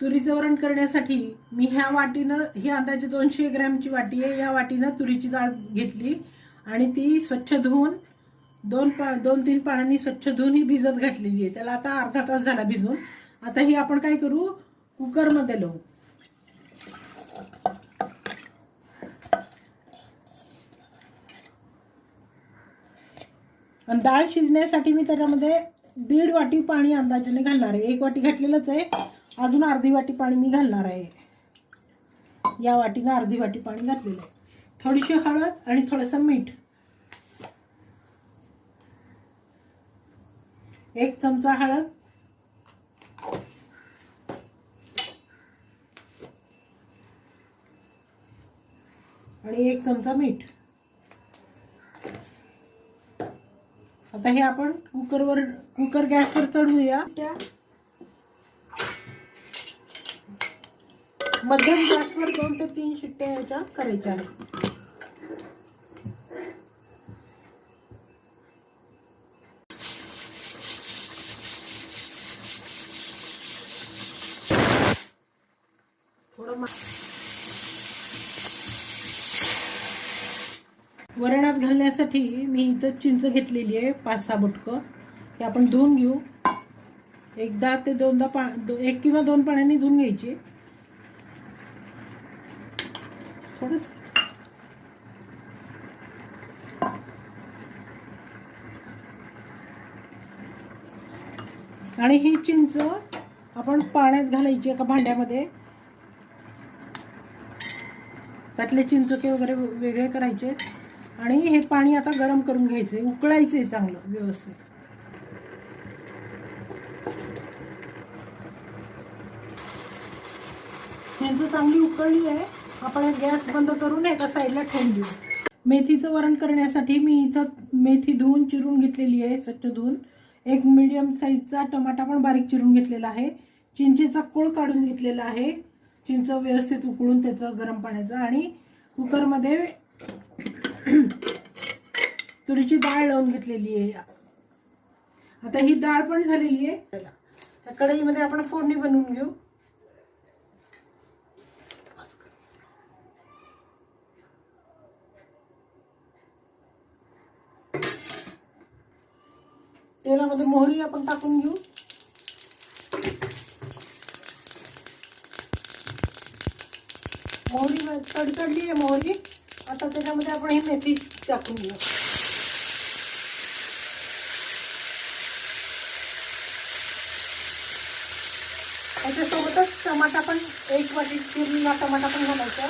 तुरीचं वरण करण्यासाठी मी ह्या वाटीनं ही अंदाजे दोनशे ग्रॅमची वाटी आहे या वाटीनं तुरीची डाळ घेतली आणि ती स्वच्छ धुवून दोन पा दोन तीन पाण्याने स्वच्छ धुवून ही भिजत घातलेली आहे. त्याला आता अर्धा तास झाला भिजून. आता ही आपण काय करू? कुकरमध्ये लावू. आणि डाळ शिजण्यासाठी मी त्याच्यामध्ये दीड वाटी पाणी अंदाजाने घालणार आहे. एक वाटी घातलेलंच आहे. अजून अर्धी वाटी पाणी मी घालणार आहे. या वाटीनं अर्धी वाटी पाणी घातलेलं आहे. थोडीशी हळद आणि थोडंसं मीठ. एक चमचा हळद. आणि एक चमचा मीठ. आता हे आपण कुकरवर कुकर गॅसवर चढवूया त्या मध्यम गॅसवर दोन ते तीन शिट्ट्या ह्याच्या करायच्या आहेत. थोडं वरणात घालण्यासाठी मी इथं चिंच घेतलेली आहे पाच सहा बुटकं. हे आपण धुवून घेऊ. एकदा ते दोनदा पा दो एक किंवा दोन पाण्याने धुवून घ्यायची. थोडंच. आणि ही चिंच आपण पाण्यात घालायची एका भांड्यामध्ये. त्यातले चिंचके वगैरे वेगळे करायचे. आणि हे पाणी आता गरम करून घ्यायचे उकळायचं आहे चांगलं व्यवस्थित. चिंच चांगली उकळली आहे. आपण गॅस बंद करून एका साईडला ठेवून देऊ? मेथीचं वरण करण्यासाठी मी इथं मेथी धुवून चिरून घेतलेली आहे स्वच्छ धुवून. एक मिडियम साईजचा टमाटा पण बारीक चिरून घेतलेला आहे. चिंचेचा कोळ काढून घेतलेला आहे. चिंच व्यवस्थित उकळून त्याचं गरम पाण्याचं आणि कुकरमध्ये तुरीची डाळ लावून घेतलेली आहे. आता ही डाळ पण झालेली आहे. त्या कढईमध्ये आपण फोडणी बनवून घेऊ. तेलामध्ये मोहरी आपण टाकून घेऊ. मोहरी तडतडली आहे मोहरी. आता त्याच्यामध्ये आपण ही मेथी टाकून घेऊ. त्याच्यासोबतच टमाटा पण एक वाटी चिरलेला टमाटा पण घालायचा.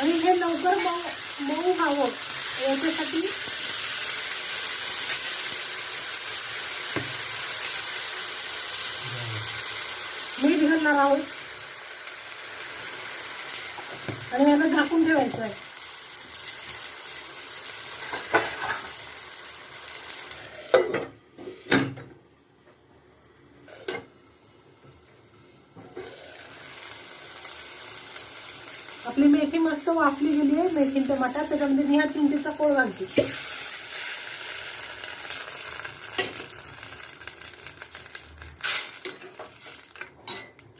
आणि हे लवकर मऊ मऊ व्हावं. याच्यासाठी मीठ आहोत. आणि याला झाकून ठेवायचं आहे आपली मेथी मस्त वाफली गेली आहे मेथी टमाटा त्याच्यामध्ये मी हा चिंचेचा कोळ घालते.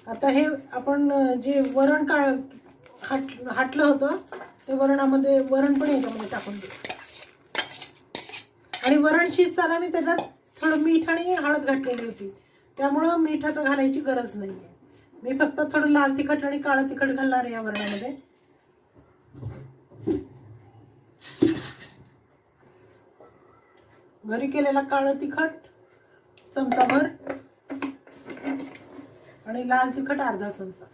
आता हे आपण जे वरण का हाट हाटलं होतं ते वरणामध्ये वरण पण याच्यामध्ये टाकून देऊ. आणि वरण शिजताना मी त्याच्यात थोडं मीठ आणि हळद घातलेली होती. त्यामुळं मिठाचं घालायची गरज नाही आहे मी फक्त थोडं लाल तिखट आणि काळं तिखट घालणार आहे या वरणामध्ये. घरी केलेला काळं तिखट चमचाभर आणि लाल तिखट अर्धा चमचा.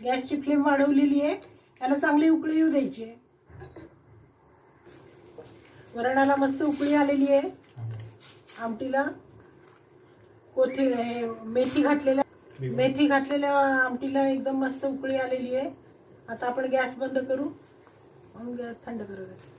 गॅसची फ्लेम वाढवलेली आहे. याला चांगली उकळी येऊ द्यायची आहे. वरणाला मस्त उकळी आलेली आहे. आमटीला कोथी हे मेथी घातलेल्या मेथी घातलेल्या आमटीला एकदम मस्त उकळी आलेली आहे. आता आपण गॅस बंद करू. मग गॅस थंड करू द्या.